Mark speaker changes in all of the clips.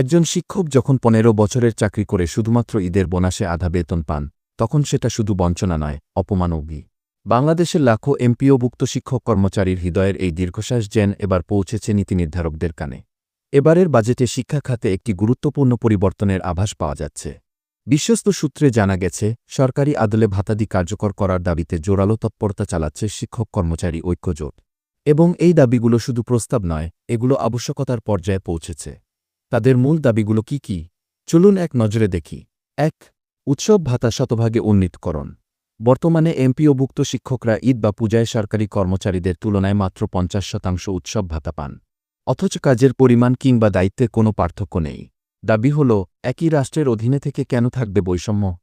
Speaker 1: একজন শিক্ষক যখন পনেরো বছরের চাকরি করে শুধুমাত্র ঈদের বোনাসে আধা বেতন পান, তখন সেটা শুধু বঞ্চনা নয় অপমানবী বাংলাদেশের লাখো এমপিওভুক্ত শিক্ষক কর্মচারীর হৃদয়ের এই দীর্ঘশ্বাস যেন এবার পৌঁছেছে নীতি নির্ধারকদের কানে। এবারের বাজেটে শিক্ষা খাতে একটি গুরুত্বপূর্ণ পরিবর্তনের আভাস পাওয়া যাচ্ছে। বিশ্বস্ত সূত্রে জানা গেছে, সরকারি আদলে ভাতাদি কার্যকর করার দাবিতে জোরালো তৎপরতা চালাচ্ছে শিক্ষক কর্মচারী ঐক্যজোট। এবং এই দাবিগুলো শুধু প্রস্তাব নয়, এগুলো আবশ্যকতার পর্যায়ে পৌঁছেছে। তাদের মূল দাবিগুলো কি কি? চলুন এক নজরে দেখি। এক, উৎসব ভাতা শতভাগে উন্নীতকরণ বর্তমানে এমপিওভুক্ত শিক্ষকরা ঈদ বা পূজায় সরকারি কর্মচারীদের তুলনায় মাত্র পঞ্চাশ শতাংশ উৎসব ভাতা পান। অথচ কাজের পরিমাণ কিংবা দায়িত্বের কোনো পার্থক্য নেই। দাবি হল, একই রাষ্ট্রের অধীনে থেকে কেন থাকবে বৈষম্য?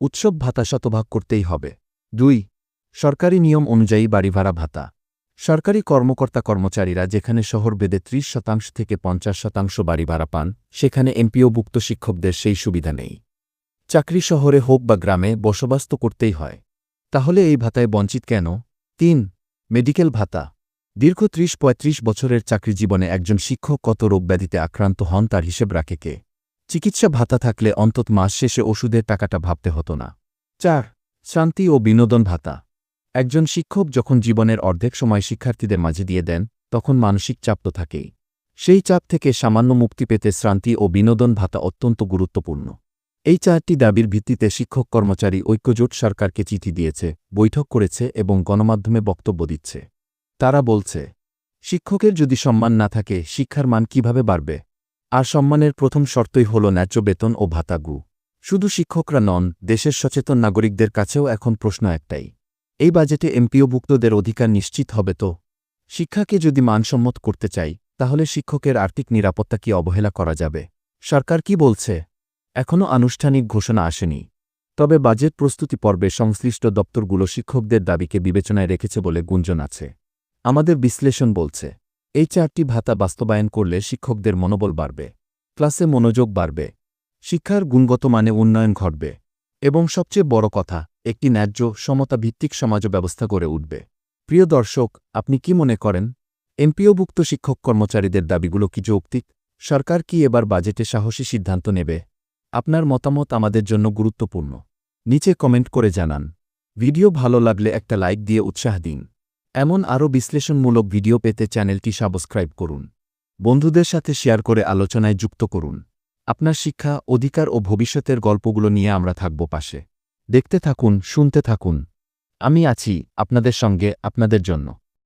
Speaker 1: উৎসব ভাতা শতভাগ করতেই হবে। দুই, সরকারি নিয়ম অনুযায়ী বাড়ি ভাড়া ভাতা। সরকারি কর্মকর্তা কর্মচারীরা যেখানে শহর বেদে ত্রিশ শতাংশ থেকে পঞ্চাশ শতাংশ বাড়ি ভাড়া পান, সেখানে এমপিওভুক্ত শিক্ষকদের সেই সুবিধা নেই। চাকরি শহরে হোক বা গ্রামে বসবাস তো করতেই হয়। তাহলে এই ভাতায় বঞ্চিত কেন? তিন, মেডিকেল ভাতা। দীর্ঘ ত্রিশ পঁয়ত্রিশ বছরের চাকরি জীবনে একজন শিক্ষক কত রোগব্যাধিতে আক্রান্ত হন তার হিসেব রাখে কে? চিকিৎসা ভাতা থাকলে অন্তত মাস শেষে ওষুধের টাকাটা ভাবতে হতো না। চার, শান্তি ও বিনোদন ভাতা। একজন শিক্ষক যখন জীবনের অর্ধেক সময় শিক্ষার্থীদের মাঝে দিয়ে দেন, তখন মানসিক চাপ তো থাকেই। সেই চাপ থেকে সামান্য মুক্তি পেতে শ্রান্তি ও বিনোদন ভাতা অত্যন্ত গুরুত্বপূর্ণ। এই চারটি দাবির ভিত্তিতে শিক্ষক কর্মচারী ঐক্যজোট সরকারকে চিঠি দিয়েছে, বৈঠক করেছে এবং গণমাধ্যমে বক্তব্য দিচ্ছে। তারা বলছে, শিক্ষকের যদি সম্মান না থাকে, শিক্ষার মান কীভাবে বাড়বে? আর সম্মানের প্রথম শর্তই হল ন্যায্য বেতন ও ভাতাগু শুধু শিক্ষকরা নন, দেশের সচেতন নাগরিকদের কাছেও এখন প্রশ্ন একটাই। এই বাজেটে এমপিওভুক্তদের অধিকার নিশ্চিত হবে তো। শিক্ষাকে যদি মানসম্মত করতে চাই, তাহলে শিক্ষকের আর্থিক নিরাপত্তা কি অবহেলা করা যাবে? সরকার কি বলছে? এখনও আনুষ্ঠানিক ঘোষণা আসেনি। তবে বাজেট প্রস্তুতি পর্বে সংশ্লিষ্ট দপ্তরগুলো শিক্ষকদের দাবিকে বিবেচনায় রেখেছে বলে গুঞ্জন আছে। আমাদের বিশ্লেষণ বলছে, এই চারটি ভাতা বাস্তবায়ন করলে শিক্ষকদের মনোবল বাড়বে, ক্লাসে মনোযোগ বাড়বে, শিক্ষার গুণগত মানে উন্নয়ন ঘটবে। এবং সবচেয়ে বড় কথা একটি ন্যায্য সমতা ভিত্তিক সমাজ ব্যবস্থা গড়ে উঠবে। প্রিয় দর্শক, আপনি কি মনে করেন? এমপিওভুক্ত শিক্ষক কর্মচারীদের দাবিগুলো কি যৌক্তিক? সরকার কি এবার বাজেটে সাহসী সিদ্ধান্ত নেবে? আপনার মতামত আমাদের জন্য গুরুত্বপূর্ণ। নিচে কমেন্ট করে জানান। ভিডিও ভালো লাগলে একটা লাইক দিয়ে উৎসাহ দিন। এমন আরও বিশ্লেষণমূলক ভিডিও পেতে চ্যানেলটি সাবস্ক্রাইব করুন। বন্ধুদের সাথে শেয়ার করে আলোচনায় যুক্ত করুন। আপনার শিক্ষা, অধিকার ও ভবিষ্যতের গল্পগুলো নিয়ে আমরা থাকব পাশে। দেখতে থাকুন শুনতে থাকুন। আমি আছি আপনাদের সঙ্গে আপনাদের জন্য।